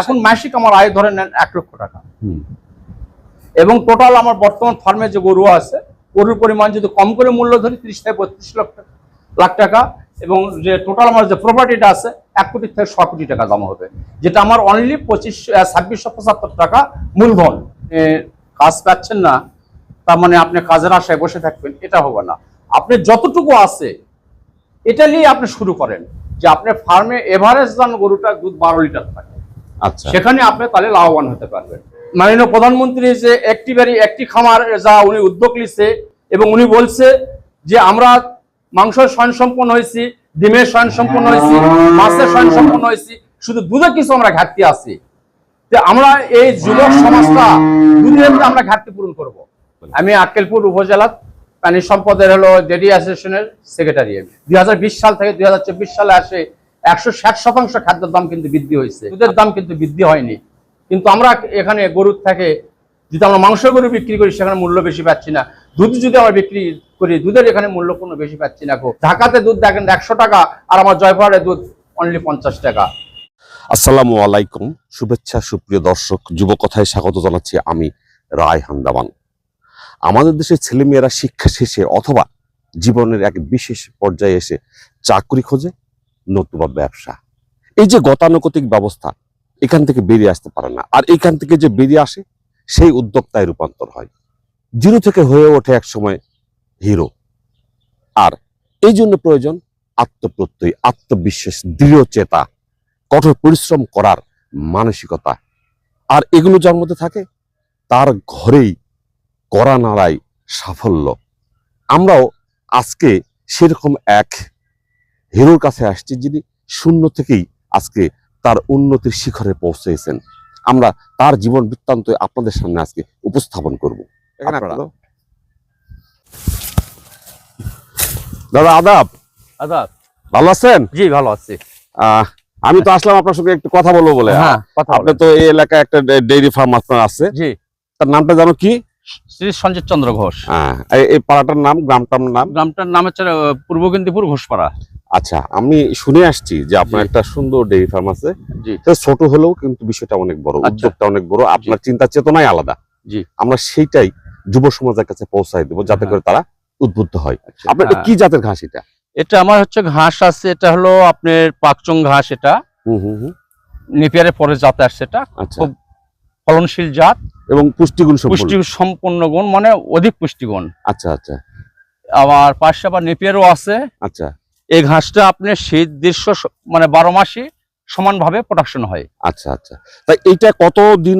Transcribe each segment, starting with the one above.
এখন মাসিক আমার আয় ধরে নেন এক লক্ষ টাকা। এবং টোটাল আমার বর্তমান ফার্মে যে গরু আছে গরুর পরিমাণ যদি কম করে মূল্য ধরি তিরিশ থেকে বত্রিশ লক্ষ লাখ টাকা এবং যে টোটাল আমার যে প্রপার্টিটা আছে এক কোটি থেকে ছ কোটি টাকা দাম হবে। যেটা আমার অনলি পঁচিশ ছাব্বিশশো পঁচাত্তর টাকা মূলধন কাজ পাচ্ছেন না তার মানে আপনি কাজের আশায় বসে থাকবেন এটা হবে না। আপনি যতটুকু আছে এটা নিয়ে আপনি শুরু করেন যে আপনার ফার্মে এভারেজ দাম গরুটা দুধ বারো লিটার থাকে। সেখানে আপনি তাহলে লাভবান হতে পারবেন। মাননীয় প্রধানমন্ত্রী যে একটি বাড়ি একটি খামার যা উনি উদ্যোগ নিচ্ছে এবং উনি বলছে যে আমরা মাংস স্বয়ং সম্পন্ন হয়েছি ডিমের স্বয়ং সম্পন্ন হয়েছি মাছের স্বয়ং সম্পন্ন হয়েছি শুধু দুধে কিছু আমরা ঘাটতি আছি। যে আমরা এই যুবক সমাজটা দুধের মধ্যে আমরা ঘাটতি পূরণ করব। আমি আক্কেলপুর উপজেলা প্রাণী সম্পদের হলো ডেডি অ্যাসোসিয়েশনের সেক্রেটারি আমি। দুই সাল থেকে দুই হাজার চব্বিশ সালে আসে একশো ষাট শতাংশ খাদ্যের দাম কিন্তু বৃদ্ধি হয়েছে। দুধের দাম কিন্তু বৃদ্ধি হয়নি। কিন্তু আমরা এখানে গরুর থেকে যদি আমরা মাংস গরু বিক্রি করি, সেখানে মূল্য বেশি পাচ্ছি না। দুধ যদি আমরা বিক্রি করি, দুধের এখানে মূল্য কোনো বেশি পাচ্ছি না ঢাকাতে দুধ দেখেন একশো টাকা, আর আমার জয়পুরের দুধ অনলি পঞ্চাশ টাকা। আসসালামু আলাইকুম। শুভেচ্ছা, সুপ্রিয় দর্শক, যুবকথায় স্বাগত জানাচ্ছি আমি রায় হান্দাবান। আমাদের দেশের ছেলেমেয়েরা শিক্ষা শেষে অথবা জীবনের এক বিশেষ পর্যায়ে এসে চাকরি খোঁজে নতুবা ব্যবসা। এই যে গতানুগতিক ব্যবস্থা, এখান থেকে বেরিয়ে আসতে পারে না। আর এখান থেকে যে বেরিয়ে আসে, সেই উদ্যোক্তায় রূপান্তর হয়। জিরো থেকে হয়ে ওঠে এক সময় হিরো। আর এই জন্য প্রয়োজন আত্মপ্রত্যয়, আত্মবিশ্বাস, দৃঢ় চেতা, কঠোর পরিশ্রম করার মানসিকতা। আর এগুলো যার মধ্যে থাকে, তার ঘরেই করা নাড়াই সাফল্য। আমরাও আজকে সেরকম এক হিরোর কাছে আসছি যিনি শূন্য থেকেই আজকে তার উন্নতির শিখরে পৌঁছেছেন। আমরা তার জীবন বৃত্তান্ত আপনাদের সামনে আজকে উপস্থাপন করব। দাদা আদাব। আদাব। ভালো আছেন? জি ভালো আছি। আহ, আমি তো আসলাম আপনার সঙ্গে একটু কথা বলব বলে। হ্যাঁ কথা আপনি তো এই এলাকায় একটা ডেইরি ফার্ম আপনার আছে। জি। তার নামটা জানো কি? শ্রী সঞ্জিত চন্দ্র ঘোষ। হ্যাঁ, এই- পাড়াটার নাম গ্রামটার নাম? গ্রামটার নাম হচ্ছে পূর্ব গিন্দিপুর ঘোষপাড়া। আচ্ছা আমি শুনে আসছি যে আপনার একটা সুন্দর ডেইরি ফার্ম আছে। ছোট হলেও কিন্তু বিষয়টা অনেক বড় আচ্ছা। উদ্যোগটা অনেক বড়। আপনার চিন্তা চেতনাই আলাদা। জি। আমরা সেইটাই যুব সমাজের কাছে পৌঁছাই দেবো যাতে হ্যাঁ। করে তারা উদ্বুদ্ধ হয়। আচ্ছা, আপনার হ্যাঁ। কি জাতের ঘাস এটা? এটা আমার হচ্ছে ঘাস আছে এটা হলো আপনার পাকচং ঘাস এটা। হুম হুম হুম। নেপিয়ারের পরে জাত আসছে এটা। আচ্ছা। খুব ফলনশীল জাত। এবং পুষ্টিগুণ সম্পূর্ণ পুষ্টি সম্পন্ন গুণ মানে অধিক পুষ্টিগুণ। আচ্ছা আচ্ছা। আবার পাশে আবার নেপিয়ারও আছে। আচ্ছা। এই ঘাসটা আপনি শীত দৃশ্য মানে বারো মাসই সমানভাবে প্রোডাকশন হয়। আচ্ছা আচ্ছা। তাই এইটা কতদিন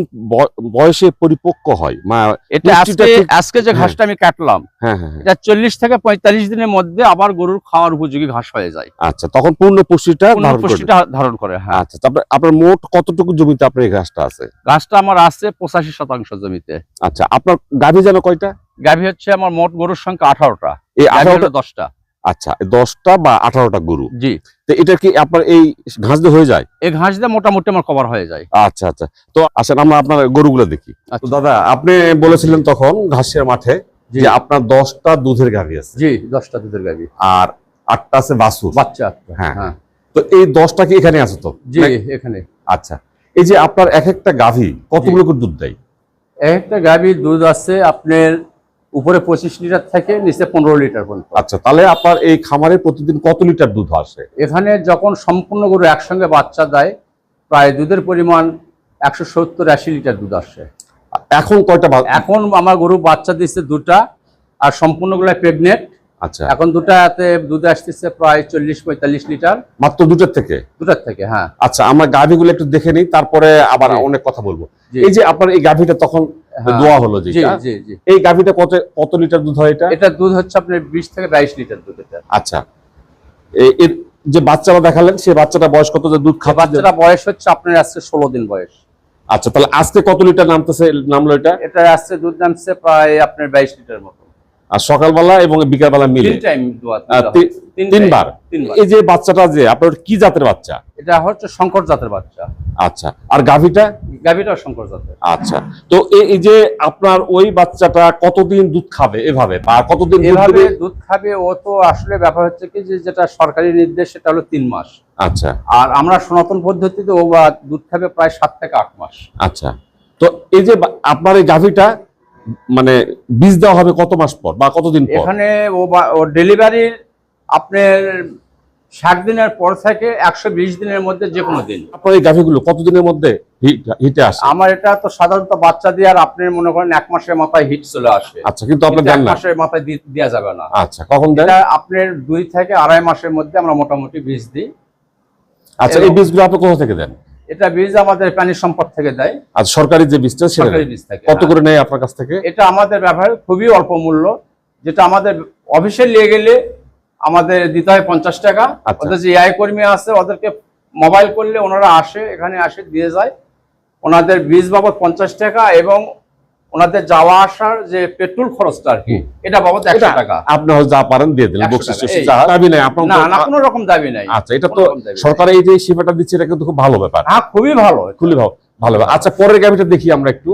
বয়সে পরিপক্ক হয়? মা এটা আজকে আজকে যে হ্যাঁ। ঘাসটা আমি কাটলাম হ্যাঁ হ্যাঁ। এটা চল্লিশ থেকে পঁয়তাল্লিশ দিনের মধ্যে আবার গরুর খাওয়ার উপযোগী ঘাস হয়ে যায়। আচ্ছা তখন পূর্ণ পুষ্টিটা পুষ্টিটা ধারণ করে হ্যাঁ। আচ্ছা তারপরে আপনার মোট কতটুকু জমিতে আপনার এই ঘাসটা আছে? ঘাসটা আমার আছে পঁচাশি শতাংশ জমিতে। আচ্ছা আপনার গাভী যেন কয়টা? গাভী হচ্ছে আমার মোট গরুর সংখ্যা আঠারোটা। এই আঠারোটা দশটা। আচ্ছা দশটা বা আঠারোটা গরু। জি। তো এটা কি আপনার এই ঘাস দিয়ে হয়ে যায়? এই ঘাস দিয়ে মোটামুটি আমার কভার হয়ে যায়। আচ্ছা আচ্ছা। তো আসেন আমরা আপনার গরুগুলো দেখি। তো আচ্ছা। দাদা আপনি বলেছিলেন তখন ঘাসের মাঠে যে আপনার দশটা দুধের গাভী আছে। জি দশটা দুধের গাভী। আর আটটা আছে বাছুর। বাচ্চা হ্যাঁ। হ্যাঁ। তো এই দশটা কি এখানে আছে তো? জি এখানে। আচ্ছা। এই যে আপনার এক একটা গাভী কতগুলো করে দুধ দেয়? এক একটা গাভীর দুধ আছে আপনার উপরে পঁচিশ লিটার থেকে নিচে পনেরো লিটার পর্যন্ত। আচ্ছা তাহলে আপনার এই খামারে প্রতিদিন কত লিটার দুধ আসে? এখানে যখন সম্পূর্ণ গরু একসঙ্গে বাচ্চা দেয় প্রায় দুধের পরিমাণ একশো সত্তর আশি লিটার দুধ আসে। এখন কয়টা এখন আমার গরু বাচ্চা দিচ্ছে দুটা আর সম্পূর্ণগুলো প্রেগনেন্ট। আচ্ছা। এখন দুটাতে দুধ আসতেছে প্রায় চল্লিশ পঁয়তাল্লিশ লিটার। মাত্র দুটার থেকে? দুটার থেকে হ্যাঁ। আচ্ছা আমরা গাভীগুলো একটু দেখে নিই তারপরে আবার অনেক কথা বলব। এই যে আপনার এই গাভীটা তখন। দোয়া হলো যেটা। এই গাভীটা কত কত লিটার দুধ হয় এটা? এটা দুধ হচ্ছে আপনার বিশ থেকে বাইশ লিটার দুধ এটা। আচ্ছা। এর যে বাচ্চারা দেখালেন সেই বাচ্চাটা বয়স কত যে দুধ খাবার বাচ্চাটা বয়স হচ্ছে আপনার আসছে ষোলো দিন বয়স। আচ্ছা তাহলে আজকে কত লিটার নামতেছে নামলো এটা? এটা আসছে দুধ নামছে প্রায় আপনার বাইশ লিটার মতো। আর সকালবেলা এবং বিকালবেলা মিলে। তিনবার। এই যে বাচ্চাটা যে আপনার কি জাতের বাচ্চা? এটা হচ্ছে শঙ্কর জাতের বাচ্চা। আচ্ছা আর গাভীটা? গাভীটাও শঙ্কর জাতের। আচ্ছা তো এই যে আপনার ওই বাচ্চাটা কতদিন দুধ খাবে এভাবে? বা কতদিন এভাবে দুধ খাবে ও তো আসলে ব্যাপার হচ্ছে কি যে যেটা সরকারি নির্দেশ সেটা হলো তিন মাস। আচ্ছা। আর আমরা সনাতন পদ্ধতিতে ও দুধ খাবে প্রায় সাত থেকে আট মাস। আচ্ছা তো এই যে আপনার এই গাভিটা মানে বীজ দেওয়া হবে কত মাস পর বা কতদিন পর? এখানে ও ডেলিভারির আপনার ষাট দিনের পর থেকে একশো বিশ দিনের মধ্যে যে কোনো দিন। আপনার এই গাভিগুলো কতদিনের মধ্যে হিট- আসে? আমার এটা তো সাধারণত বাচ্চা দিয়ে আর আপনি মনে করেন এক মাসের মাথায় হিট চলে আসে। আচ্ছা কিন্তু আপনি দেন এক না? মাসের মাথায় দেওয়া যাবে না। আচ্ছা কখন দেন? এটা আপনার দুই থেকে আড়াই মাসের মধ্যে আমরা মোটামুটি বীজ দিই। আচ্ছা এই বীজগুলো আপনি কোথা থেকে দেন? এটা বীজ আমাদের প্রাণী সম্পদ থেকে দেয়। আর সরকারি যে বীজটা সরকারি বীজ থাকে। কত হ্যাঁ। করে নেয় আপনার কাছ থেকে? এটা আমাদের ব্যবহার খুবই অল্প মূল্য যেটা আমাদের অফিসে নিয়ে গেলে আমাদের দিতে হয় পঞ্চাশ টাকা। আচ্ছা। ওদের যে এআই কর্মী আছে ওদেরকে মোবাইল করলে ওনারা আসে এখানে আসে দিয়ে যায়। ওনাদের বীজ বাবদ পঞ্চাশ টাকা এবং ওনাদের যাওয়া আসার যে পেট্রোল খরচটা আর কি এটা বাবদ একশো টাকা। আপনি যা পারেন দিয়ে দিলেন 100 বকশিস টাকা, টকশিস এই। যা দাবি নেই আপনার না কোনো রকম দাবি নাই। আচ্ছা এটা তো। সরকার এই যে সেবাটা দিচ্ছে এটা কিন্তু খুব ভালো ব্যাপার। হ্যাঁ খুবই ভালো। খুবই ভালো ভালো আচ্ছা পরের গাভিটা দেখি আমরা একটু।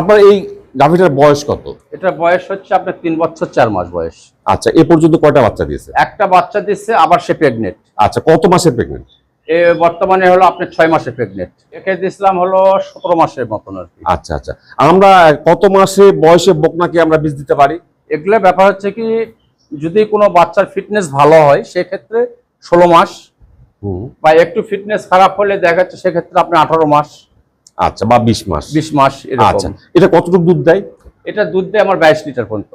আপনার এই গাভিটার বয়স কত? এটা বয়স হচ্ছে আপনার তিন বছর চার মাস বয়স। আচ্ছা এ পর্যন্ত কয়টা বাচ্চা দিয়েছে? একটা বাচ্চা দিচ্ছে আবার সে প্রেগনেন্ট আচ্ছা কত মাসের প্রেগনেন্ট বর্তমানে হলো আপনার ছয় মাসে প্রেগনেন্ট একে দিয়েছিলাম হলো সতেরো মাসের মতন আর কি। আচ্ছা আচ্ছা। আমরা কত মাসে বয়সে বকনাকে আমরা বীজ দিতে পারি? এগুলো ব্যাপার হচ্ছে কি যদি কোনো বাচ্চার ফিটনেস ভালো হয় সেক্ষেত্রে ষোলো মাস। বা একটু ফিটনেস খারাপ হলে দেখা যাচ্ছে সেক্ষেত্রে আপনি আঠারো মাস। আচ্ছা বা বিশ মাস। বিশ মাস আচ্ছা। এটা কতটুকু দুধ দেয়? এটা দুধ দেয় আমার বাইশ লিটার পর্যন্ত।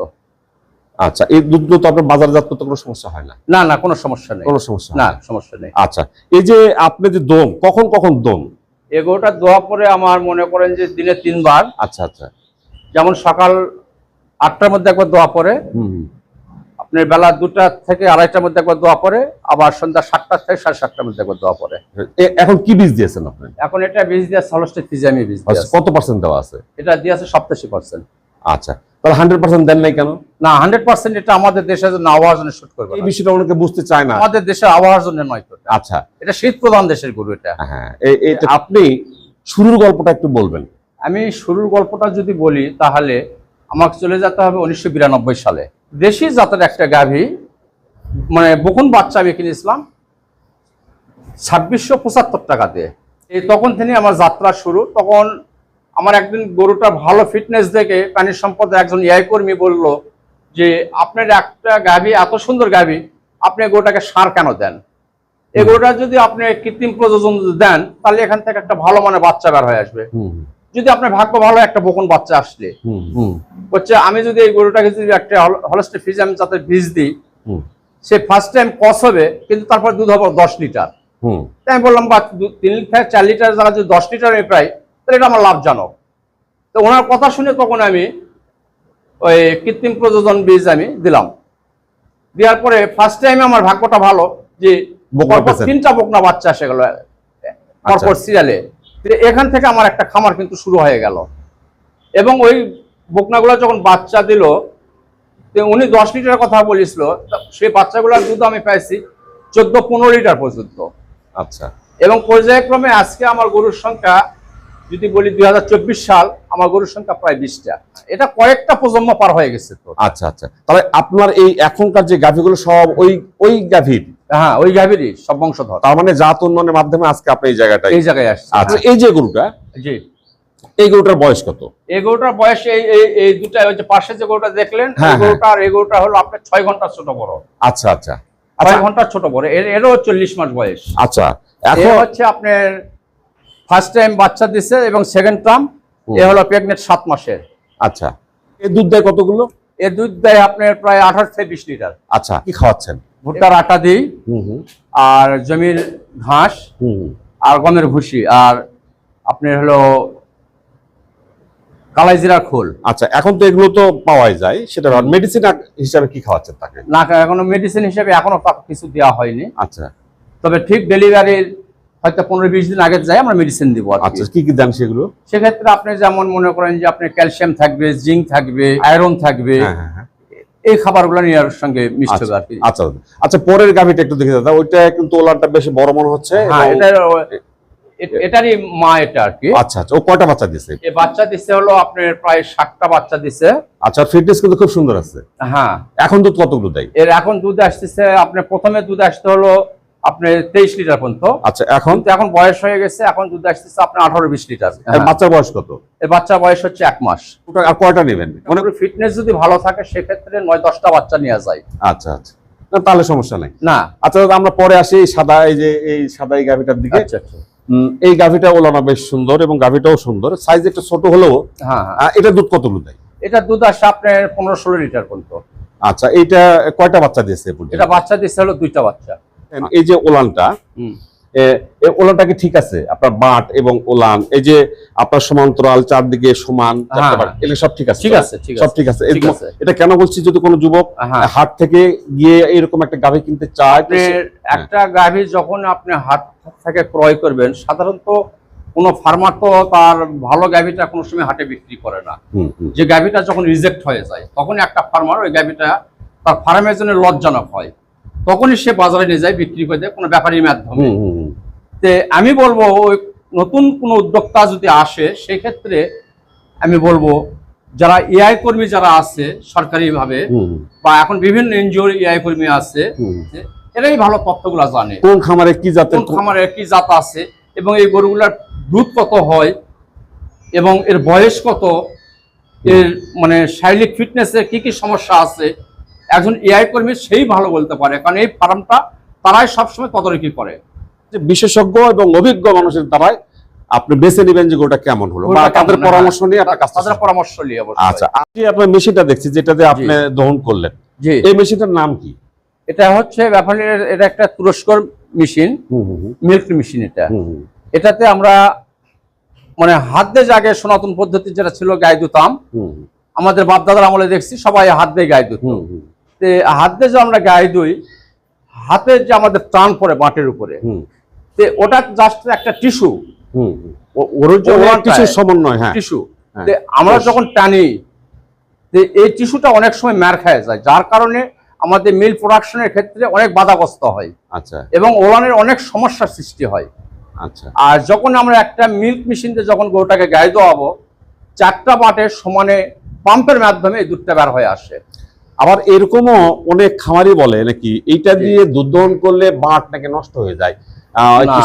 আচ্ছা এই দুধগুলো তো আপনার বাজারজাত করতে কোনো সমস্যা হয় না? না না কোনো সমস্যা নেই। কোনো সমস্যা না সমস্যা নেই। আচ্ছা এই যে আপনি যে দম কখন কখন দম? এগোটা দোয়া পরে আমার মনে করেন যে দিনে তিনবার। আচ্ছা আচ্ছা। যেমন সকাল আটটার মধ্যে একবার দোয়া পরে। আপনার বেলা দুটা থেকে আড়াইটার মধ্যে একবার দোয়া পরে আবার সন্ধ্যা সাতটা থেকে সাড়ে সাতটার মধ্যে একবার দোয়া পরে। এখন কি বীজ দিয়েছেন আপনি? এখন এটা বীজ দিয়ে সলস্টে ফিজামি বীজ আচ্ছা, কত পার্সেন্ট দেওয়া আছে? এটা দিয়ে আছে সপ্তাশি পার্সেন্ট আচ্ছা তাহলে হান্ড্রেড পার্সেন্ট দেন নাই কেন? না হান্ড্রেড পার্সেন্ট এটা আমাদের দেশের জন্য আবহাওয়ার জন্য শুট করবে এই বিষয়টা অনেকে বুঝতে চায় না। আমাদের দেশের আবহাওয়ার জন্য নয় তো আচ্ছা। এটা শীত প্রধান দেশের গরু এটা। হ্যাঁ আপনি শুরুর গল্পটা একটু বলবেন। আমি শুরুর গল্পটা যদি বলি তাহলে আমাকে চলে যেতে হবে উনিশশো বিরানব্বই সালে। দেশি জাতের একটা গাভী মানে বকুন বাচ্চা আমি কিনেছিলাম ছাব্বিশশো পঁচাত্তর টাকা দিয়ে। এই তখন থেকে আমার যাত্রা শুরু তখন আমার একদিন গরুটা ভালো ফিটনেস দেখে প্রাণী সম্পদের একজন ইআই কর্মী বলল যে আপনার একটা গাভী এত সুন্দর গাভী আপনি গরুটাকে সার কেন দেন? এই গরুটা যদি আপনি কৃত্রিম প্রযোজন দেন তাহলে এখান থেকে একটা ভালো মানে বাচ্চা বের হয়ে আসবে। যদি আপনার ভাগ্য ভালো একটা বকুন বাচ্চা আসলে। হচ্ছে আমি যদি এই গরুটাকে যদি একটা হলস্টে ফিজ আমি যাতে বীজ দিই সে ফার্স্ট টাইম কস হবে কিন্তু তারপর দুধ হবে দশ লিটার। তাই আমি বললাম বা তিন লিটার চার লিটার জায়গা যদি দশ লিটার পাই তাহলে এটা আমার লাভজনক। তো ওনার কথা শুনে তখন আমি ওই কৃত্রিম প্রযোজন বীজ আমি দিলাম। দেওয়ার পরে ফার্স্ট টাইমে আমার ভাগ্যটা ভালো যে। তিনটা বকনা বাচ্চা এসে গেল। পরপর সিরিয়ালে এখান থেকে আমার একটা খামার কিন্তু শুরু হয়ে গেল। এবং ওই বকনাগুলো যখন বাচ্চা দিল উনি দশ লিটার কথা বলেছিল। সেই বাচ্চাগুলোর দুধ আমি পাইছি চোদ্দ পনেরো লিটার পর্যন্ত। আচ্ছা। এবং পর্যায়ক্রমে আজকে আমার গরুর সংখ্যা যদি বলি দুই হাজার চব্বিশ সাল আমার গরুর সংখ্যা প্রায় বিশটা। এটা কয়েকটা প্রজন্ম পার হয়ে গেছে তো। আচ্ছা আচ্ছা। তাহলে আপনার এই এখনকার যে গাভীগুলো সব ওই ওই গাভীর? হ্যাঁ ওই গাভীরই সব বংশধর। তার মানে জাত উন্নয়নের মাধ্যমে আজকে আপনি এই জায়গাটায় এই জায়গায় আসছে আচ্ছা এই যে গরুটা জি। এই গরুটার বয়স কত? এই গরুটার বয়স এই এই- দুটা ওই যে পাশে যে গরুটা দেখলেন হ্যাঁ, এই গরুটা আর এই গরুটা হলো আপনার ছয় ঘণ্টা ছোট বড়। আচ্ছা আচ্ছা। ছয় আচ্ছা। ঘণ্টা ছোট বড়। এর এরও চল্লিশ মাস বয়স। আচ্ছা এখন হচ্ছে আপনার ফার্স্ট টাইম বাচ্চা দিচ্ছে এবং সেকেন্ড টার্ম এ হলো প্রেগনেন্ট সাত মাসের। আচ্ছা। এই দুধ দেয় কতগুলো? এর দুধ দেয় আপনার প্রায় আঠাশ থেকে বিশ লিটার। আচ্ছা কি খাওয়াচ্ছেন? ভুট্টার আটা দিই হুম হুম। আর জমির ঘাস। আর গমের ভুসি আর আপনার হলো কালাই জিরার খোল। আচ্ছা এখন তো এগুলো তো পাওয়াই যায় সেটা মেডিসিন হিসাবে কি খাওয়াচ্ছেন তাকে? না এখনও মেডিসিন হিসেবে এখনও কিছু দেওয়া হয়নি। আচ্ছা। তবে ঠিক ডেলিভারির হয়তো পনেরো বিশ দিন আগে যাই আমরা মেডিসিন দিব। আচ্ছা কি কি দেন সেগুলো? সেক্ষেত্রে আপনি যেমন মনে করেন যে আপনার ক্যালসিয়াম থাকবে জিঙ্ক থাকবে আয়রন থাকবে হ্যাঁ হ্যাঁ হ্যাঁ। এই খাবারগুলো নেওয়ার সঙ্গে মিশতে হবে আর কি। আচ্ছা আচ্ছা পরের গাভিটা একটু দেখে দাদা ওইটা কিন্তু ওলানটা বেশি বড় মনে হচ্ছে এটা এটারই মা এটা আর কি। আচ্ছা আচ্ছা ও কয়টা বাচ্চা দিছে? এ বাচ্চা দিচ্ছে হলো আপনার প্রায় ষাটটা বাচ্চা দিছে। আচ্ছা ফিটনেস কিন্তু খুব সুন্দর আছে। হ্যাঁ। এখন দুধ কতগুলো দেয়? এর এখন দুধ আসতেছে আপনার প্রথমে দুধ আসতে হলো আপনার তেইশ লিটার পর্যন্ত। আচ্ছা এখন? এখন বয়স হয়ে গেছে এখন দুধ আসতেছে আপনার আঠারো বিশ লিটার। এর বাচ্চার বয়স কত? এর বাচ্চা বয়স হচ্ছে এক মাস। ওটা আর কয়টা নেবেন? মানে ফিটনেস যদি ভালো থাকে সেক্ষেত্রে নয় দশটা বাচ্চা নেওয়া যায়। আচ্ছা আচ্ছা। না, তাহলে সমস্যা নাই। না। আচ্ছা আমরা পরে আসি এই সাদা এই যে এই সাদা এই গাভিটার দিকে। আচ্ছা আচ্ছা। এই গাভিটা ওলানা বেশ সুন্দর এবং গাভিটাও সুন্দর। সাইজ একটু ছোট হলেও হ্যাঁ হ্যাঁ। এটা দুধ কতগুলো দেয়? এটা দুধ আসে আপনার পনেরো ষোলো লিটার পর্যন্ত। আচ্ছা এইটা কয়টা বাচ্চা দিয়েছে এটা বাচ্চা দিচ্ছে হলো দুইটা বাচ্চা। এই যে ওলানটা হুম। এ- এই ওলানটা কি ঠিক আছে আপনার বাট এবং ওলান এই যে আপনার সমান্তরাল চারদিকে সমান হ্যাঁ, এগুলো সব ঠিক আছে ঠিক আছে সব ঠিক আছে। এটা কেন বলছি যদি কোনো যুবক হ্যাঁ হাট থেকে গিয়ে এরকম একটা গাভি কিনতে চায় একটা গাভী যখন আপনি হাট থেকে ক্রয় করবেন সাধারণত কোনো ফার্মার তো তার ভালো গাভীটা কোনো সময় হাটে বিক্রি করে না। যে গাভীটা যখন রিজেক্ট হয়ে যায় তখন একটা ফার্মার ওই গাভীটা তার ফার্মের জন্য লজ্জানক হয়। তখনই সে বাজারে নিয়ে যায় বিক্রি করে দেয় কোনো ব্যাপারীর মাধ্যমে। তে আমি বলব ওই নতুন কোনো উদ্যোক্তা যদি আসে সেই ক্ষেত্রে আমি বলব যারা এআই কর্মী যারা আছে সরকারিভাবে বা এখন বিভিন্ন এনজিওর এআই কর্মী আছে এরাই ভালো তথ্যগুলো জানে। কোন খামারে কি জাতের কোন খামারের কি জাত আছে এবং এই গরুগুলার দুধ কত হয় এবং এর বয়স কত এর মানে শারীরিক ফিটনেসের কি কি সমস্যা আছে একজন এআই কর্মী সেই ভালো বলতে পারে কারণ এই ফার্মটা তারাই সবসময় তদারকি করে। যে বিশেষজ্ঞ এবং অভিজ্ঞ মানুষের দ্বারাই আপনি বেছে নেবেন যে গোটা কেমন হলো বা তাদের পরামর্শ নিয়ে আপনার তাদের পরামর্শ নিয়ে অবশ্যই। আচ্ছা আজকে আপনার মেশিনটা দেখছি যেটাতে আপনি দহন করলেন। এই মেশিনটার নাম কি? এটা হচ্ছে ব্যাপারের এটা একটা তুরস্কর মেশিন মিল্ক মেশিন এটা। এটাতে আমরা মানে হাত দিয়ে জাগে সনাতন পদ্ধতি যেটা ছিল গায়ে হুম, আমাদের বাপদাদার আমলে দেখছি সবাই হাত দিয়ে গায়ে ধুত হুম, হুম, তে হাত দিয়ে যে আমরা গায়ে ধুই হাতের যে আমাদের টান পড়ে বাটের উপরে হুম, তে ওটা জাস্ট একটা টিস্যু সমন্বয় হ্যাঁ। টিস্যু হ্যাঁ। আমরা যখন টানি এই টিস্যুটা অনেক সময় ম্যার খায় যায় যার কারণে আমাদের মিল প্রোডাকশনের ক্ষেত্রে অনেক বাধাগ্রস্ত হয়। আচ্ছা। এবং ওলানের অনেক সমস্যার সৃষ্টি হয়। আচ্ছা। আর যখন আমরা একটা মিল্ক মেশিন দিয়ে যখন গরুটাকে গায়ে দেওয়াবো চারটা বাটের সমানে পাম্পের মাধ্যমে এই দুধটা বের হয়ে আসে। আবার এরকমও অনেক খামারি বলে নাকি এইটা দিয়ে দুধ দহন করলে বাঁট নাকি নষ্ট হয়ে যায়।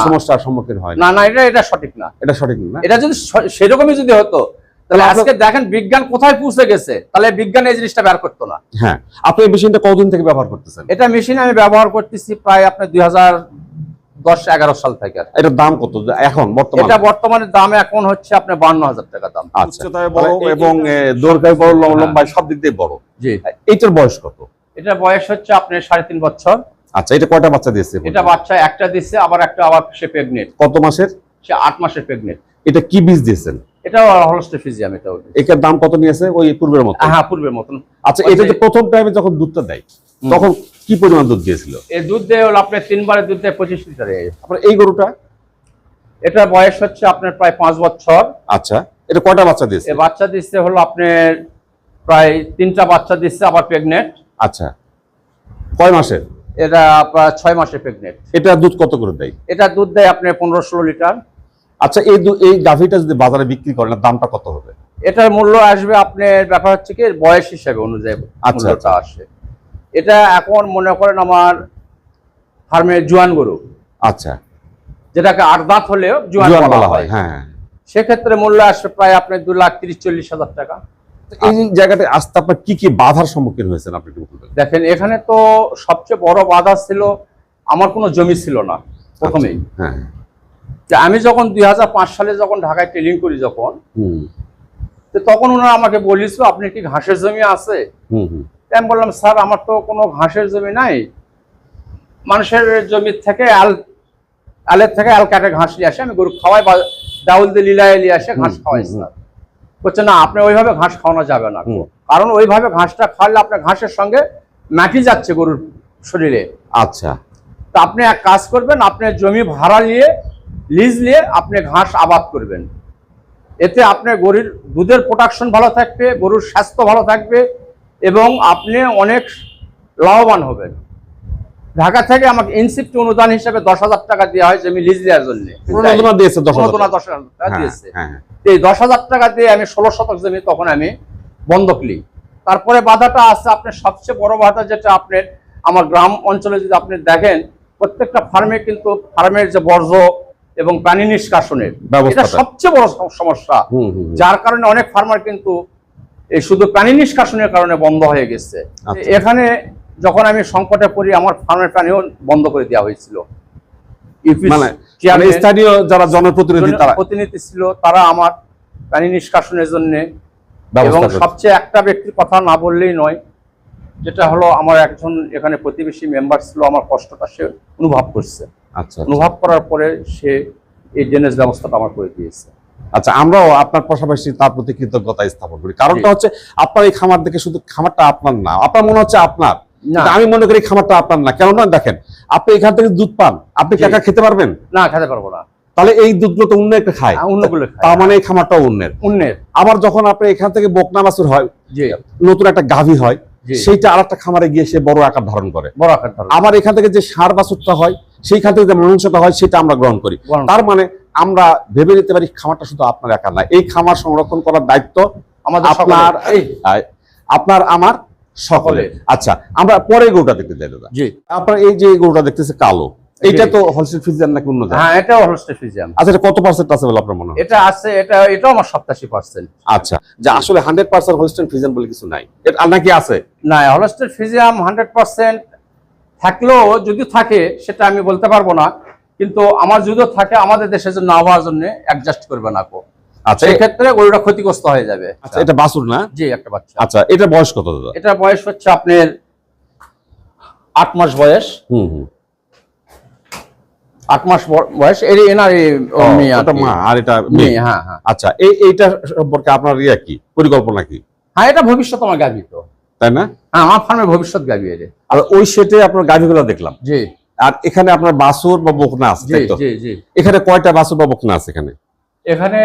সমস্যার সম্মুখীন হয়? না না এটা এটা সঠিক না। এটা সঠিক না? এটা যদি সেরকমই যদি হতো তাহলে আজকে দেখেন বিজ্ঞান কোথায় পৌঁছে গেছে তাহলে বিজ্ঞান এই জিনিসটা বের করতো না। হ্যাঁ আপনি এই মেশিনটা কতদিন থেকে ব্যবহার করতেছেন? এটা মেশিন আমি ব্যবহার করতেছি প্রায় আপনার দুই হাজার দশ এগারো সাল থেকে এটার দাম কত? এখন বর্তমানে? এটা বর্তমানে দাম এখন হচ্ছে আপনার বান্ন হাজার টাকা দাম। আচ্ছা। বড় এবং দৈর্ঘ্যে বড় লম- লম্বায় সব দিক দিয়ে বড়। জি। এইটার বয়স কত? এটা বয়স হচ্ছে আপনার সাড়ে তিন বছর। আচ্ছা এটা কয়টা বাচ্চা দিয়েছে এটা বাচ্চা একটা দিচ্ছে আবার একটা আবার সে প্রেগনেন্ট কত মাসের? সে আট মাসের প্রেগনেন্ট এটা কি বীজ দিয়েছেন? এটাও হলস্টেফিজিয়াম এটাও এটার দাম কত নিয়েছে? ওই পূর্বের মতো হ্যাঁ পূর্বের মতন। আচ্ছা এটা যে প্রথম টাইমে যখন দুধটা দেয় তখন কি পরিমাণ দুধ দিয়েছিল? এই দুধ দেয় হলো আপনার তিনবারের দুধ দেয় পঁচিশ লিটারে আপনার এই গরুটা? এটা বয়স হচ্ছে আপনার প্রায় পাঁচ বছর। আচ্ছা এটা কটা বাচ্চা দিয়েছে? এ বাচ্চা দিচ্ছে হলো আপনার প্রায় তিনটা বাচ্চা দিচ্ছে আবার প্রেগনেন্ট আচ্ছা কয় মাসের? এটা প্রায় ছয় মাসের প্রেগনেন্ট এটা দুধ কত করে দেয়? এটা দুধ দেয় আপনার পনেরো ষোলো লিটার। আচ্ছা এই এই গাভিটা যদি বাজারে বিক্রি করেন দামটা কত হবে? এটার মূল্য আসবে আপনার ব্যাপার হচ্ছে কি বয়স হিসাবে অনুযায়ী আচ্ছা, মূল্যটা আসে। এটা এখন মনে করেন আমার ফার্মের জোয়ান গরু। আচ্ছা। যেটাকে আট দাঁত হলেও জোয়ান বলা হয়। হ্যাঁ সেক্ষেত্রে মূল্য আসবে প্রায় আপনার দু লাখ তিরিশ চল্লিশ হাজার টাকা। এই জায়গাটায় আসতে আপনার কি কি বাধার সম্মুখীন হয়েছেন আপনি দেখেন এখানে তো সবচেয়ে বড় বাধা ছিল আমার কোনো জমি ছিল না প্রথমেই। হ্যাঁ। যে আমি যখন দুই হাজার পাঁচ সালে যখন ঢাকায় ট্রেনিং করি যখন হুম। তো তখন ওনারা আমাকে বলিস আপনি কি ঘাসের জমি আছে? হুম হুম। তা আমি বললাম স্যার আমার তো কোনো ঘাসের জমি নাই। মানুষের জমির থেকে আল আলের থেকে আল কাটে ঘাস নিয়ে আসে। আমি গরু খাওয়াই বা ডাউল দিয়ে লীলায় নিয়ে আসে ঘাস খাওয়াই স্যার। বলছে না আপনি ওইভাবে ঘাস খাওয়ানো যাবে না কারণ ওইভাবে ঘাসটা খাওয়ালে আপনার ঘাসের সঙ্গে মাটি যাচ্ছে গরুর শরীরে। আচ্ছা। তা আপনি এক কাজ করবেন আপনি জমি ভাড়া নিয়ে লিজ নিয়ে আপনি ঘাস আবাদ করবেন। এতে আপনার গরুর দুধের প্রোডাকশন ভালো থাকবে গরুর স্বাস্থ্য ভালো থাকবে এবং আপনি অনেক লাভবান হবেন। ঢাকা থেকে আমাকে ইনসিপ্ট অনুদান হিসেবে দশ হাজার টাকা দেওয়া হয় জমি লিজ দেওয়ার জন্য। দশ হাজার হ্যাঁ, দিয়েছে। হ্যাঁ, হ্যাঁ। এই দশ হাজার টাকা দিয়ে আমি ষোলো শতক জমি তখন আমি বন্ধক নিই। তারপরে বাধাটা আছে আপনার সবচেয়ে বড় বাধা যেটা আপনার আমার গ্রাম অঞ্চলে যদি আপনি দেখেন প্রত্যেকটা ফার্মে কিন্তু ফার্মের যে বর্জ্য এবং পানি নিষ্কাশনের এটা সবচেয়ে বড় সমস্যা। যার কারণে অনেক ফার্মার কিন্তু এই শুধু পানি নিষ্কাশনের কারণে বন্ধ হয়ে গেছে। আচ্ছা। এখানে যখন আমি সংকটে পড়ি আমার ফার্মের পানিও বন্ধ করে দেওয়া হয়েছিল। মানে মানে স্থানীয় যারা জনপ্রতিনিধি তারা প্রতিনিধি ছিল তারা আমার পানি নিষ্কাশনের জন্য এবং সবচেয়ে একটা ব্যক্তির কথা না বললেই নয় যেটা হলো আমার একজন এখানে প্রতিবেশী মেম্বার ছিল আমার কষ্টটা সে অনুভব করছে। আচ্ছা আচ্ছা। অনুভব করার পরে সে এই ড্রেনেজ ব্যবস্থাটা আমার করে দিয়েছে। আচ্ছা আমরাও আপনার পাশাপাশি তার প্রতি কৃতজ্ঞতা স্থাপন করি। কারণটা হচ্ছে আপনার এই খামার দেখে শুধু খামারটা আপনার না আপনার মনে হচ্ছে আপনার। আমি মনে করি খামারটা আপনার না। কেননা দেখেন আপনি এখান থেকে দুধ পান আপনি কি একা খেতে পারবেন? না খেতে পারব না। তাহলে এই দুধগুলো তো অন্য একটা খায়। আ, অন্যগুলো তার মানে এই খামারটা অন্যের। অন্যের। আবার যখন আপনি এখান থেকে বকনা বাছুর হয় নতুন একটা গাভী হয়। সেইটা আর একটা খামারে গিয়ে সে বড় আকার ধারণ করে। বড় আকার আবার এখান থেকে যে সার বাছুরটা হয় সেইখান থেকে যে হয় সেটা আমরা গ্রহণ করি। তার মানে আমরা ভেবে নিতে পারি খামারটা শুধু আপনার একা না এই খামার সংরক্ষণ করার দায়িত্ব আমাদের আপনার আপনার আমার সকলে আচ্ছা আমরা পরে গরুটা দেখতে যাই দাদা। জি। আপনার এই যে গরুটা দেখতেছে কালো এইটা তো হোলসেল ফিজিয়ান নাকি অন্য হ্যাঁ এটাও হলো স্টেফিজিয়াম আচ্ছা এটা কত পার্সেন্ট আছে বলে আপনার মনে হয়? এটা আছে এটা এটাও আমার সপ্তাশি পার্সেন্ট আচ্ছা যে আসলে হান্ড্রেড পার্সেন্ট হোলস্টেন ফিজিয়ান বলে কিছু নাই। এটা নাকি আছে? না হলস্টের ফিজিয়াম হান্ড্রেড পার্সেন্ট থাকলেও যদি থাকে সেটা আমি বলতে পারব না। কিন্তু আমার যদিও থাকে আমাদের দেশে যে না হওয়ার জন্য অ্যাডজাস্ট করবে না কো। আচ্ছা সেই এ- ক্ষেত্রে গরুটা ক্ষতিগ্রস্ত হয়ে যাবে। আচ্ছা এটা বাসুর না? জি একটা বাচ্চা। আচ্ছা এটা বয়স কত দাদা? এটা বয়স হচ্ছে আপনার আট মাস বয়স। হুম হুম। আট মাস বয়স এর এনার এই মা আর এটা মেয়ে। মেয়ে হ্যাঁ হ্যাঁ। আচ্ছা এই এইটা সম্পর্কে আপনার ইয়া কি? পরিকল্পনা কি? হ্যাঁ এটা ভবিষ্যৎ আমার গাভী তো। তাই না? হ্যাঁ আমার ফার্মের ভবিষ্যৎ গাভী এর আর ওই সেটে আপনার গাভিগুলো দেখলাম। জি। আর এখানে আপনার বাসুর বা বকনা আছে জি জি জি। এখানে কয়টা বাসুর বা বকনা আছে এখানে? এখানে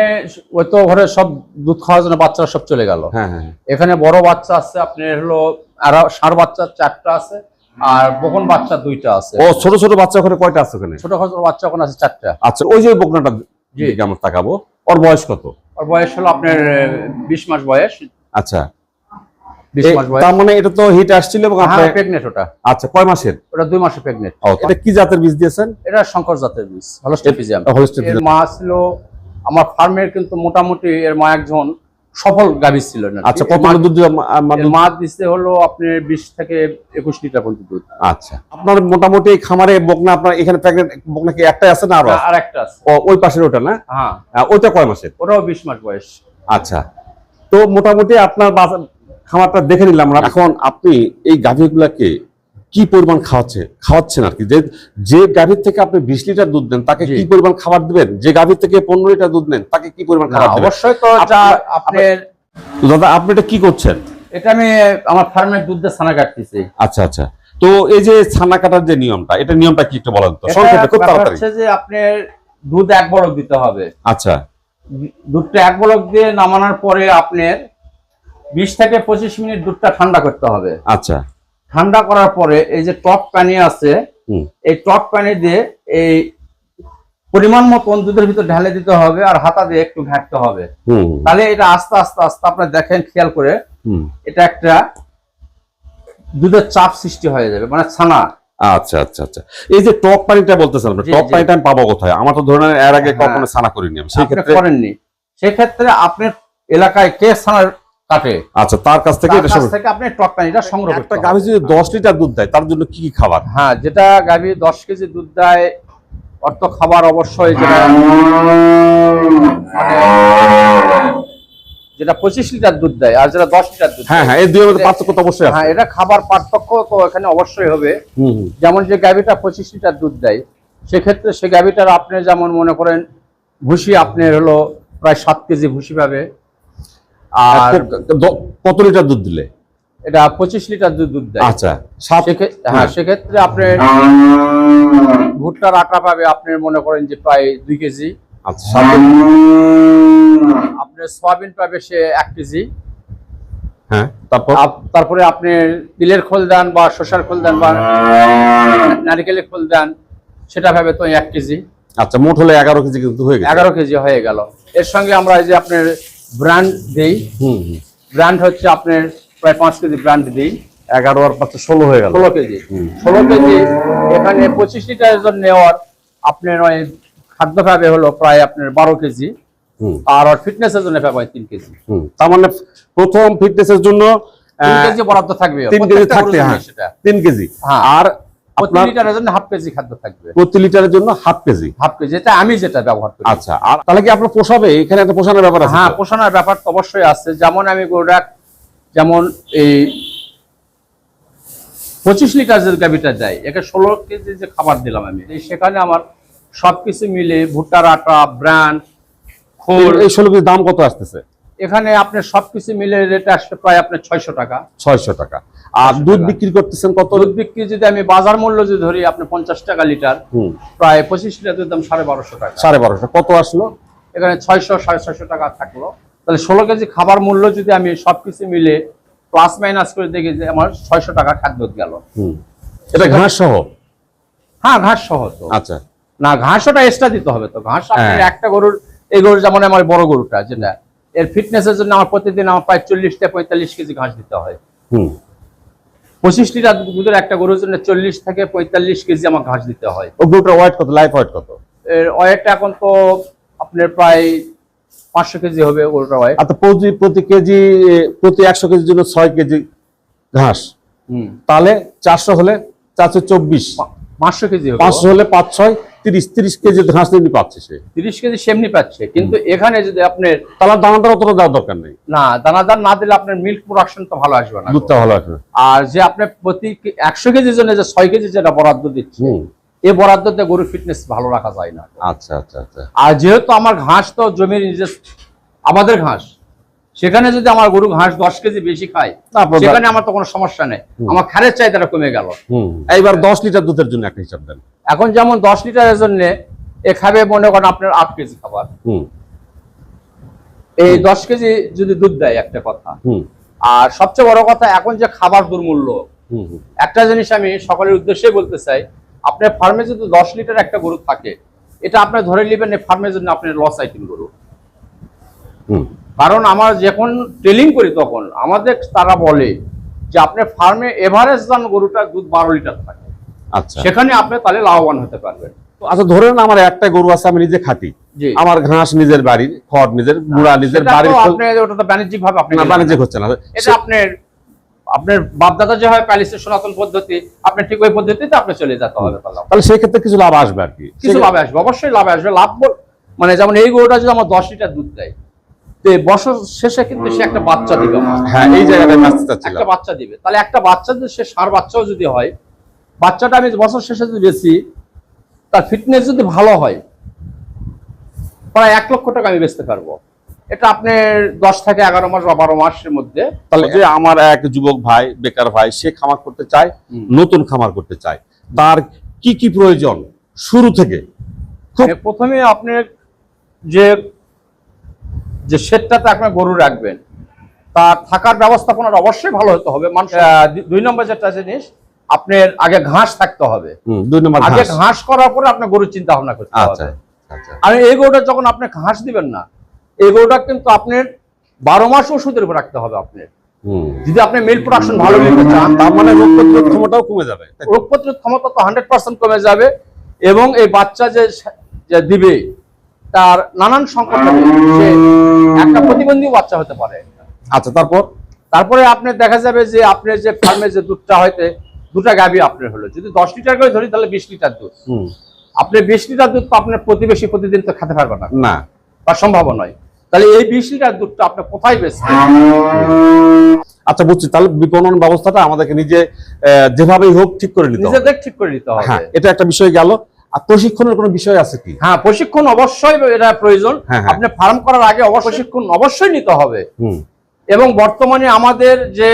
ওই তো ঘরে সব দুধ খাওয়ার জন্য বাচ্চারা সব চলে গেল। হ্যাঁ হ্যাঁ এখানে বড় বাচ্চা আছে আপনার হলো আর ষাঁড় বাচ্চা চারটা আছে আর বকন বাচ্চা দুইটা আছে। ও ছোট ছোট বাচ্চা ওখানে কয়টা আছে ওখানে? ছোট ছোট বাচ্চা ওখানে আছে চারটা। আচ্ছা ওই যে বকনাটা জি। আমরা তাকাবো ওর বয়স কত? ওর বয়স হলো আপনার বিশ মাস বয়স। আচ্ছা। তার মানে এটা তো হিট আসছিল এবং হ্যাঁ আপনার ওটা। আচ্ছা কয় মাসের? ওটা দুই মাসে প্রেগনেন্ট ও, এটা কি জাতের বীজ দিয়েছেন? এটা শঙ্কর জাতের বীজ মা ছিল আমার ফার্মের কিন্তু মোটামুটি এর মা একজন সফল গাভী ছিল না। আচ্ছা কত দুধ মা- হলো আপনার বিশ থেকে একুশ লিটার পর্যন্ত দুধ। আচ্ছা। আপনার মোটামুটি খামারে বকনা আপনার এখানে বকনা কি একটাই আছে না আরও আর একটা আছে। ওই পাশের ওটা না? হ্যাঁ। ওইটা কয় মাসের? ওটাও বিশ মাস বয়স। আচ্ছা। তো মোটামুটি আপনার খামারটা দেখে নিলাম এখন আপনি এই গাভীগুলাকে কি পরিমাণ খাওয়াচ্ছে? খাওয়াচ্ছেন আর কি? যে যে গাভীর থেকে আপনি বিশ লিটার দুধ দেন তাকে কি পরিমাণ খাবার দিবেন? যে গাভীর থেকে পনেরো লিটার দুধ নেন তাকে কি পরিমাণ খাবার অবশ্যই তো আপনার দাদা আপনি এটা কি করছেন? এটা আমি আমার ফার্মের দুধ দিয়ে ছানা কাটতেছি। আচ্ছা আচ্ছা। তো এই যে ছানা কাটার যে নিয়মটা এটা নিয়মটা কি একটু বলেন তো? সংক্ষেপে খুব তাড়াতাড়ি। হচ্ছে যে আপনার দুধ এক বলক দিতে হবে। আচ্ছা। দুধটা এক বলক দিয়ে নামানোর পরে আপনার বিশ থেকে পঁচিশ মিনিট দুধটা ঠান্ডা করতে হবে। আচ্ছা। ঠান্ডা করার পরে এই যে টপ পানি আছে এই টপ পানি দিয়ে এই পরিমাণ মতন দুধের ভিতর ঢালে দিতে হবে আর হাতা দিয়ে একটু ঘাঁটতে হবে। তাহলে এটা আস্তে আস্তে আস্তে আপনারা দেখেন খেয়াল করে এটা একটা দুধের চাপ সৃষ্টি হয়ে যাবে মানে ছানা। আচ্ছা আচ্ছা আচ্ছা। এই যে টক পানিটা বলতেছেন টক পানিটা আমি পাবো কোথায়? আমার তো ধরে নেন এর আগে হ্যাঁ। কখনো ছানা করিনি আমি সেই ক্ষেত্রে করেননি। সেক্ষেত্রে আপনার এলাকায় কে ছানা কাটে আচ্ছা তার কাছ থেকে এটা কাছ থেকে আপনি টক পানিটা সংগ্রহ করতে একটা গাভী যদি দশ লিটার দুধ দেয় তার জন্য কি কি খাবার? হ্যাঁ যেটা গাভী দশ কেজি দুধ দেয় অর্থ খাবার অবশ্যই যেটা যেটা পঁচিশ লিটার দুধ দেয় আর যেটা দশ লিটার দুধ হ্যাঁ হ্যাঁ এই দুই মধ্যে পার্থক্য তো অবশ্যই আছে। হ্যাঁ এটা খাবার পার্থক্য তো এখানে অবশ্যই হবে। যেমন যে গাভীটা পঁচিশ লিটার দুধ দেয় সেক্ষেত্রে সে গাভীটার আপনি যেমন মনে করেন ভুসি আপনার হলো প্রায় সাত কেজি ভুসি পাবে। আর কত লিটার দুধ দিলে? এটা পঁচিশ লিটার দুধ দেয়। আচ্ছা হ্যাঁ সেক্ষেত্রে আপনি ভুট্টার আটা পাবে আপনি মনে করেন যে প্রায় দুই কেজি। আচ্ছা আপনার সয়াবিন পাবে সে এক কেজি। হ্যাঁ তারপর? তারপরে আপনি তিলের খোল দেন বা শসার খোল দেন বা নারিকেলের খোল দেন সেটা ভাবে তো এক কেজি। আচ্ছা মোট হলে এগারো কেজি কিন্তু হয়ে গেছে। এগারো কেজি হয়ে গেল। এর সঙ্গে আমরা এই যে আপনার ব্র্যান্ড দেই। হুম। ব্র্যান্ড হচ্ছে আপনার প্রায় পাঁচ কেজি ব্র্যান্ড দিই। এগারো আর পাঁচশো ষোলো হয়ে গেল। ষোলো কেজি। ষোলো কেজি। এখানে পঁচিশ লিটারের জন্য নেওয়ার আপনার ওই খাদ্য পাবে হলো প্রায় আপনার বারো কেজি। আর ওর ফিটনেসের জন্য পাবে তিন কেজি। তার মানে প্রথম ফিটনেসের জন্য তিন কেজি বরাদ্দ থাকবে। তিন কেজি থাকতে হ্যাঁ। তিন কেজি। হ্যাঁ। আর প্রতি লিটারের জন্য হাফ কেজি খাদ্য থাকবে। প্রতি লিটারের জন্য হাফ কেজি? হাফ কেজি এটা আমি যেটা ব্যবহার করি। আচ্ছা আর তাহলে কি আপনার পোষাবে? এখানে একটা পোষানোর ব্যাপার আছে হ্যাঁ তো? ব্যাপার তো অবশ্যই আছে। যেমন আমি গরুটা যেমন এই পঁচিশ লিটার যে গাভিটা দেয় একে ষোলো কেজি যে খাবার দিলাম আমি সেখানে আমার সবকিছু মিলে ভুট্টার আটা ব্র্যান্ড খোল। এই ষোলো কেজির দাম কত আসতেছে? এখানে আপনার সবকিছু মিলে রেট আসবে প্রায় আপনার ছয়শো টাকা। ছয়শো টাকা। আর দুধ বিক্রি করতেছেন কত? দুধ বিক্রি যদি আমি বাজার মূল্য যদি ধরি আপনার পঞ্চাশ টাকা লিটার প্রায় পঁচিশ লিটার দাম সাড়ে বারোশো টাকা। সাড়ে বারোশো। কত আসলো? এখানে ছয়শো সাড়ে ছয়শো টাকা থাকল। তাহলে ষোলো কেজি খাবার মূল্য যদি আমি সবকিছু মিলে প্লাস মাইনাস করে দেখি যে আমার ছয়শো টাকা খাদ্য গেল। হুম। এটা ঘাস সহ হ্যাঁ ঘাস সহ তো। আচ্ছা। না ঘাসটা এক্সট্রা দিতে হবে তো। ঘাস আপনার হ্যাঁ। একটা গরুর এই গরুর যেমন আমার বড় গরুটা যেটা এর ফিটনেসের জন্য আমার প্রতিদিন আমার প্রায় চল্লিশ থেকে পঁয়তাল্লিশ কেজি ঘাস দিতে হয়। পঁচিশ লিটার দুধের একটা গরুর জন্য চল্লিশ থেকে পঁয়তাল্লিশ কেজি আমার ঘাস দিতে হয়। ও গরুটার ওয়েট কত? লাইফ ওয়েট কত? এর ওয়েটটা এখন তো আপনার প্রায় পাঁচশো কেজি হবে গরুটার ওয়েট আচ্ছা প্রতি প্রতি কেজি প্রতি একশো কেজির জন্য ছয় কেজি ঘাস। তাহলে চারশো হলে চারশো চব্বিশ। পাঁচশো কেজি পাঁচশো হলে পাঁচ ছয় তিরিশ তিরিশ কেজি ঘাস তিনি পাচ্ছে সে। তিরিশ কেজি সেমনি পাচ্ছে কিন্তু এখানে যদি আপনার তাহলে দানাদার অতটা দেওয়ার দরকার নেই। না দানাদার না দিলে আপনার মিল্ক প্রোডাকশন তো ভালো আসবে না। দুধটা ভালো আসবে। আর যে আপনার প্রতি একশো কেজির জন্য যে ছয় কেজি যেটা বরাদ্দ দিচ্ছে এই বরাদ্দতে গরুর ফিটনেস ভালো রাখা যায় না। আচ্ছা আচ্ছা আচ্ছা। আর যেহেতু আমার ঘাস তো জমির নিজের আমাদের ঘাস। সেখানে যদি আমার গরু ঘাস দশ কেজি বেশি খায় সেখানে আমার তো কোনো সমস্যা নেই। আমার খারের চাহিদাটা কমে গেল। এইবার দশ লিটার দুধের জন্য একটা হিসাব দেন। এখন যেমন দশ লিটারের জন্য এ খাবে মনে করেন আপনার আট কেজি খাবার। হুম। এই দশ কেজি যদি দুধ দেয় একটা কথা। হুম। আর সবচেয়ে বড় কথা এখন যে খাবার দুর্মূল্য একটা জিনিস আমি সকলের উদ্দেশ্যে বলতে চাই আপনার ফার্মে যদি দশ লিটার একটা গরু থাকে এটা আপনি ধরে নেবেন ফার্মের জন্য আপনার লস আইটেম গরু। হুম। কারণ আমার যখন ট্রেলিং করি তখন আমাদের তারা বলে যে আপনার ফার্মে এভারেজ দাম গরুটা দুধ বারো লিটার থাকে। আচ্ছা। সেখানে আপনি তাহলে লাভবান হতে পারবেন। আচ্ছা ধরেন আমার একটা গরু আছে আমি নিজে খাটি। আমার ঘাস নিজের বাড়ির খড় নিজের গুড়া নিজের বাড়ির ওটা তো বাণিজ্যিক ভাবে আপনি। বাণিজ্যিক হচ্ছে না। এটা আপনার আপনার বাপদাদা যে হয় প্যালিসের সনাতন পদ্ধতি আপনি ঠিক ওই পদ্ধতিতে আপনি চলে যেতে হবে তাহলে। তাহলে সেই ক্ষেত্রে কিছু লাভ আসবে আর কি। কিছু লাভ আসবে অবশ্যই লাভ আসবে। লাভ মানে যেমন এই গরুটা যদি আমার দশ লিটার দুধ দেয় বছর শেষে কিন্তু সে একটা বাচ্চা দিবে হ্যাঁ এই জায়গাটায় একটা বাচ্চা দিবে। তাহলে একটা বাচ্চা যদি সে সার বাচ্চাও যদি হয় বাচ্চাটা আমি বছর শেষে যদি বেশি তার ফিটনেস যদি ভালো হয় প্রায় এক লক্ষ টাকা আমি বেচতে পারব। এটা আপনার দশ থেকে এগারো মাস বা বারো মাসের মধ্যে। তাহলে যে আমার এক যুবক ভাই বেকার ভাই সে খামার করতে চায় নতুন খামার করতে চায়। তার কি কি প্রয়োজন? শুরু থেকে। প্রথমে আপনি যে যে শেডটাতে আপনার গরু রাখবেন তার থাকার ব্যবস্থাপনার অবশ্যই ভালো হতে হবে। মানুষ দুই- নম্বর যেটা জিনিস আপনার আগে ঘাস থাকতে হবে। দুই নম্বর আগে ঘাস। করার পরে আপনার গরুর চিন্তা ভাবনা করতে আচ্ছা হবে। আচ্ছা আর এই গরুটা যখন আপনি ঘাস দিবেন না এই গরুটা কিন্তু আপনার বারো মাস ওষুধের উপর রাখতে হবে আপনার। হুম। যদি আপনি মিল্ক প্রোডাকশন ভালো নিতে চান তার মানে রোগ প্রতিরোধ ক্ষমতাও কমে যাবে। রোগ প্রতিরোধ ক্ষমতা তো হান্ড্রেড পার্সেন্ট কমে যাবে এবং এই বাচ্চা যে দিবে তার নানান সংকট সে একটা প্রতিবন্ধী বাচ্চা হতে পারে। আচ্ছা তারপর? তারপরে আপনি দেখা যাবে যে আপনার যে ফার্মে যে দুধটা হয়তো দুটা গাভী আপনার হলো। যদি দশ লিটার করে ধরি তাহলে বিশ লিটার দুধ। আপনি বিশ লিটার দুধ আপনার প্রতিবেশী প্রতিদিন তো খেতে পারবে না। না। বা সম্ভব নয়। তাহলে এই বিশ লিটার দুধটা আপনি কোথায় বেচবেন? আচ্ছা বুঝছি। তাহলে বিপণন ব্যবস্থাটা আমাদেরকে নিজে যেভাবেই হোক ঠিক করে নিতে হবে। নিজেদের ঠিক করে নিতে হবে। হ্যাঁ এটা একটা বিষয় গেল। আর প্রশিক্ষণের কোনো বিষয় আছে কি? হ্যাঁ প্রশিক্ষণ অবশ্যই এটা প্রয়োজন। হ্যাঁ, হ্যাঁ। আপনি ফার্ম করার আগে অবশ্যই প্রশিক্ষণ অবশ্যই নিতে হবে। এবং বর্তমানে আমাদের যে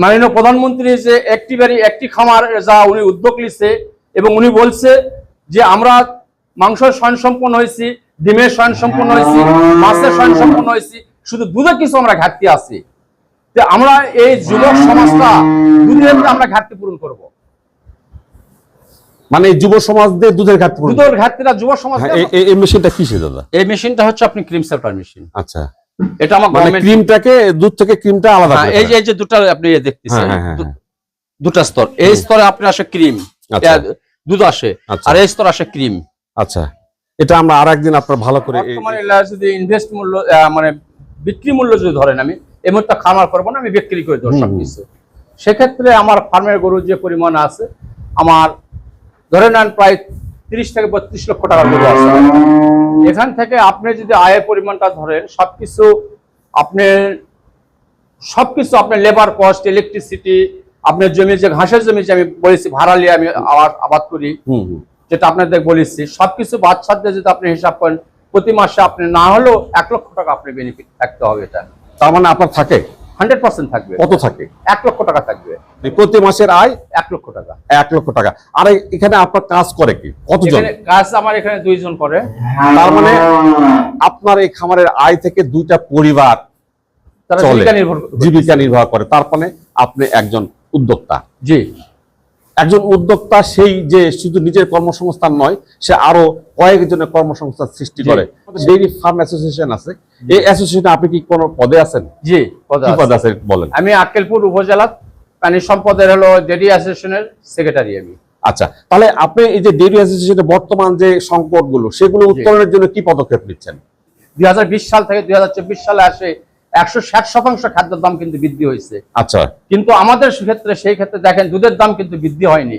মাননীয় প্রধানমন্ত্রী যে একটি বাড়ি একটি খামার যা উনি উদ্যোগ নিচ্ছে এবং উনি বলছে যে আমরা মাংসের স্বয়ং সম্পন্ন হয়েছি ডিমের স্বয়ং সম্পন্ন হয়েছি মাছের স্বয়ং সম্পন্ন হয়েছি শুধু দুধে কিছু আমরা ঘাটতি আছি। আমরা এই যুবক সমাজটা দুধের আমরা ঘাটতি পূরণ করব। মানে এই যুব সমাজ দিয়ে দুধের ঘাটতি দুধের ঘাটতিটা যুব সমাজ হ্যাঁ, এই- মেশিনটা কিসে দাদা? এই মেশিনটা হচ্ছে আপনি ক্রিম সেপ্টার মেশিন আচ্ছা। এটা আমার মানে ক্রিমটাকে দুধ থেকে ক্রিমটা আলাদা করে এই যে। এই যে দুটা আপনি দেখতেছেন হ্যাঁ, হ্যাঁ, হ্যাঁ। দুটা স্তর। এই স্তরে আপনি আসে ক্রিম আচ্ছা। দুধ আসে আচ্ছা। আর এই স্তর আসে ক্রিম আচ্ছা। এটা আমরা আর একদিন আপনার ভালো করে যদি ইনভেস্ট মূল্য আহ, মানে বিক্রি মূল্য যদি ধরেন আমি এই মুহূর্তে খামার করব না আমি বিক্রি করে দেবো হুম, সব কিছু সেক্ষেত্রে আমার ফার্মের গরুর যে পরিমাণ আছে আমার ধরে নেন প্রায় তিরিশ থেকে বত্রিশ লক্ষ টাকা গরু আছে। এখান থেকে আপনি যদি আয়ের পরিমাণটা ধরেন সবকিছু আপনি সবকিছু আপনার লেবার কস্ট ইলেকট্রিসিটি আপনার জমি যে ঘাসের জমি যে আমি বলেছি ভাড়া নিয়ে আমি আবাদ আবাদ করি যেটা আপনাদের বলেছি সবকিছু বাদ সাথে যদি আপনি হিসাব করেন প্রতি মাসে আপনি না হলেও এক লক্ষ টাকা আপনি বেনিফিট থাকতে হবে এটা। তার মানে আপনার থাকে? হান্ড্রেড পার্সেন্ট থাকবে। কত থাকে? এক লক্ষ টাকা থাকবে। প্রতি মাসের আয় এক লক্ষ টাকা। এক লক্ষ টাকা। আর এখানে আপনার কাজ করে কি? কতজন? কাজ আমার এখানে দুইজন করে। তার মানে আপনার এই খামারের আয় থেকে দুইটা পরিবার জীবিকা নির্ভর করে। জীবিকা নির্বাহ করে। তার মানে আপনি একজন উদ্যোক্তা। জি। একজন উদ্যোক্তা সেই যে শুধু নিজের কর্মসংস্থান নয় সে আরও কয়েকজনের কর্মসংস্থান সৃষ্টি করে। ডেইরি ফার্ম অ্যাসোসিয়েশন আছে। এই অ্যাসোসিয়েশনে আপনি কি কোনো পদে আছেন? জি পদে পদে আছেন বলেন? আমি আক্কেলপুর উপজেলা প্রাণী সম্পদের হলো ডেডি অ্যাসোসিয়েশনের সেক্রেটারি আমি। আচ্ছা তাহলে আপনি এই যে ডেইরি অ্যাসোসিয়েশনের বর্তমান যে সংকটগুলো সেগুলো উত্তরণের জন্য কি পদক্ষেপ নিচ্ছেন? দুই সাল থেকে দুই সালে আসে একশো ষাট শতাংশ খাদ্যের দাম কিন্তু বৃদ্ধি হয়েছে। আচ্ছা। কিন্তু আমাদের ক্ষেত্রে সেই ক্ষেত্রে দেখেন দুধের দাম কিন্তু বৃদ্ধি হয়নি।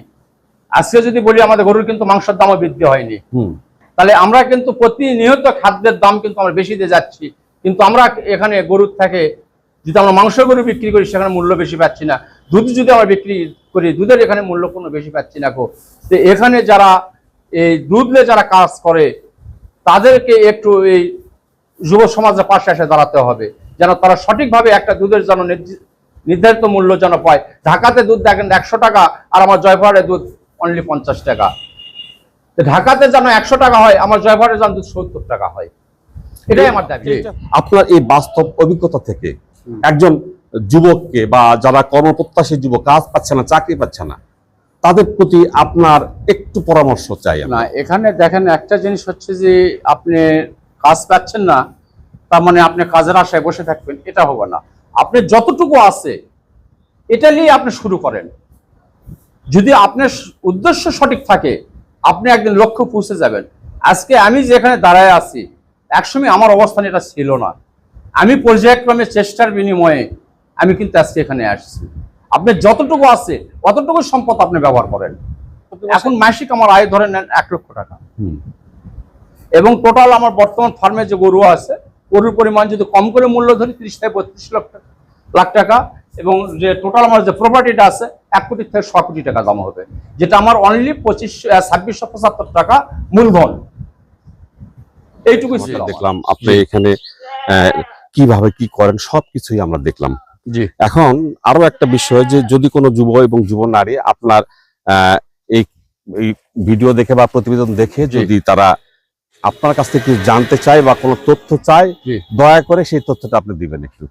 আজকে যদি বলি আমাদের গরুর কিন্তু মাংসের দামও বৃদ্ধি হয়নি। হুম। তাহলে আমরা কিন্তু প্রতিনিয়ত খাদ্যের দাম কিন্তু আমরা বেশি দিয়ে যাচ্ছি। কিন্তু আমরা এখানে গরুর থেকে যদি আমরা মাংস গরু বিক্রি করি, সেখানে মূল্য বেশি পাচ্ছি না। দুধ যদি আমরা বিক্রি করি, দুধের এখানে মূল্য কোনো বেশি পাচ্ছি না গো। তো এখানে যারা এই দুধে যারা কাজ করে, তাদেরকে একটু এই যুব সমাজের পাশে এসে দাঁড়াতে হবে, যেন তারা সঠিকভাবে একটা দুধের যেন নির্ধারিত মূল্য যেন পায়। ঢাকাতে দুধ দেখেন একশো টাকা, আর আমার জয়পুরহাটে দুধ অনলি পঞ্চাশ টাকা। ঢাকাতে যেন একশো টাকা হয়, আমার জয়পুরহাটে যেন দুধ সত্তর টাকা হয়। এটাই আমার দাবি। আপনার এই বাস্তব অভিজ্ঞতা থেকে একজন যুবককে বা যারা কর্মপ্রত্যাশী যুবক কাজ পাচ্ছে না চাকরি পাচ্ছে না তাদের প্রতি আপনার একটু পরামর্শ চাই না এখানে দেখেন একটা জিনিস হচ্ছে যে আপনি কাজ পাচ্ছেন না তার মানে আপনি কাজের আশায় বসে থাকবেন এটা হবে না। আপনি যতটুকু আছে এটা নিয়ে আপনি শুরু করেন। যদি আপনার উদ্দেশ্য সঠিক থাকে আপনি একদিন লক্ষ্য পৌঁছে যাবেন। আজকে আমি যেখানে দাঁড়ায় আছি একসময় আমার অবস্থান এটা ছিল না। আমি পর্যায়ক্রমে চেষ্টার বিনিময়ে আমি কিন্তু আজকে এখানে আসছি। আপনি যতটুকু আছে অতটুকু সম্পদ আপনি ব্যবহার করেন। এখন মাসিক আমার আয় ধরে নেন এক লক্ষ টাকা। এবং টোটাল আমার বর্তমান ফার্মে যে গরু আছে গরুর পরিমাণ যদি কম করে মূল্য ধরি তিরিশ থেকে বত্রিশ লক্ষ লাখ টাকা। এবং যে টোটাল আমার যে প্রপার্টিটা আছে এক কোটি থেকে ছ কোটি টাকা জমা হবে। যেটা আমার অনলি পঁচিশ ছাব্বিশশো পঁচাত্তর টাকা মূলধন। আমার। দেখলাম আপনি এখানে কীভাবে কি করেন সবকিছুই আমরা দেখলাম। জি। এখন আরও একটা বিষয় যে যদি কোনো যুব এবং যুব নারী আপনার আহ, এই ভিডিও দেখে বা প্রতিবেদন দেখে যদি তারা আপনার কাছ থেকে কিছু জানতে চায় বা কোনো তথ্য চায়। দয়া করে সেই তথ্যটা আপনি দিবেন একটু।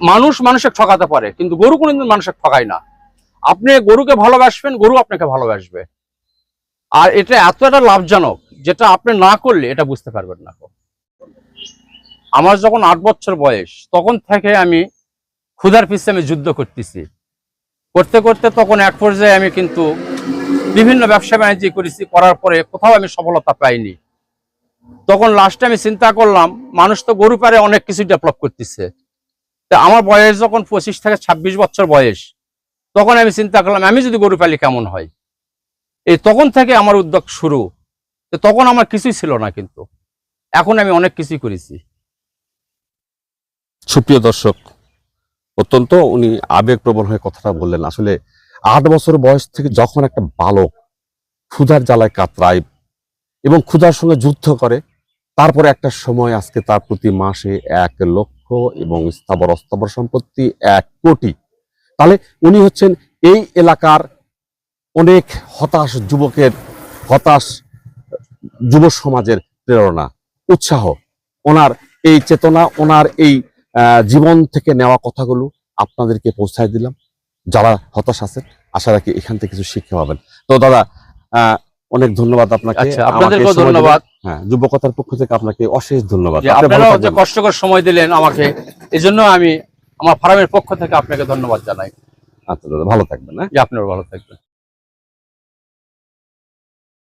মানুষ মানুষকে ঠকাতে পারে কিন্তু গরু কোনোদিন মানুষকে ঠকায় না। আপনি গরুকে ভালোবাসবেন গরু আপনাকে ভালোবাসবে। আর এটা এত একটা লাভজনক যেটা আপনি না করলে এটা বুঝতে পারবেন না। আমার যখন আট বছর বয়স, তখন থেকে আমি ক্ষুধার পিছে আমি যুদ্ধ করতেছি। করতে করতে তখন এক পর্যায়ে আমি কিন্তু বিভিন্ন ব্যবসা বাণিজ্য করেছি, করার পরে কোথাও আমি সফলতা পাইনি। তখন লাস্টে আমি চিন্তা করলাম, মানুষ তো গরু পারে, অনেক কিছু ডেভেলপ করতেছে। তা আমার বয়স যখন পঁচিশ থেকে ছাব্বিশ বছর বয়স, তখন আমি চিন্তা করলাম, আমি যদি গরু পালি কেমন হয়? এই তখন থেকে আমার উদ্যোগ শুরু। তখন আমার কিছুই ছিল না কিন্তু। এখন আমি অনেক কিছুই করেছি। সুপ্রিয় দর্শক, অত্যন্ত উনি আবেগপ্রবণ হয়ে কথাটা বললেন। আসলে আট বছর বয়স থেকে যখন একটা বালক ক্ষুধার জ্বালায় কাতরায় এবং ক্ষুধার সঙ্গে যুদ্ধ করে, তারপরে একটা সময় আজকে তার প্রতি মাসে এক লক্ষ এবং স্থাবর অস্থাবর সম্পত্তি এক কোটি। তাহলে উনি হচ্ছেন এই এলাকার অনেক হতাশ যুবকের, হতাশ যুব সমাজের প্রেরণা, উৎসাহ। ওনার এই চেতনা, ওনার এই জীবন থেকে নেওয়া কথাগুলো আপনাদেরকে পৌঁছায় দিলাম। যারা হতাশ আছেন আশা রাখি এখান থেকে কিছু শিক্ষা পাবেন। তো দাদা আহ, অনেক ধন্যবাদ আপনাকে। আচ্ছা আপনাদেরকেও ধন্যবাদ। হ্যাঁ যুবকতার পক্ষ থেকে আপনাকে অশেষ ধন্যবাদ। আপনারাও যে কষ্টকর সময় দিলেন আমাকে এই জন্য আমি আমার ফার্মের পক্ষ থেকে আপনাকে ধন্যবাদ জানাই। আচ্ছা দাদা ভালো থাকবেন হ্যাঁ? আপনারা ভালো থাকবেন।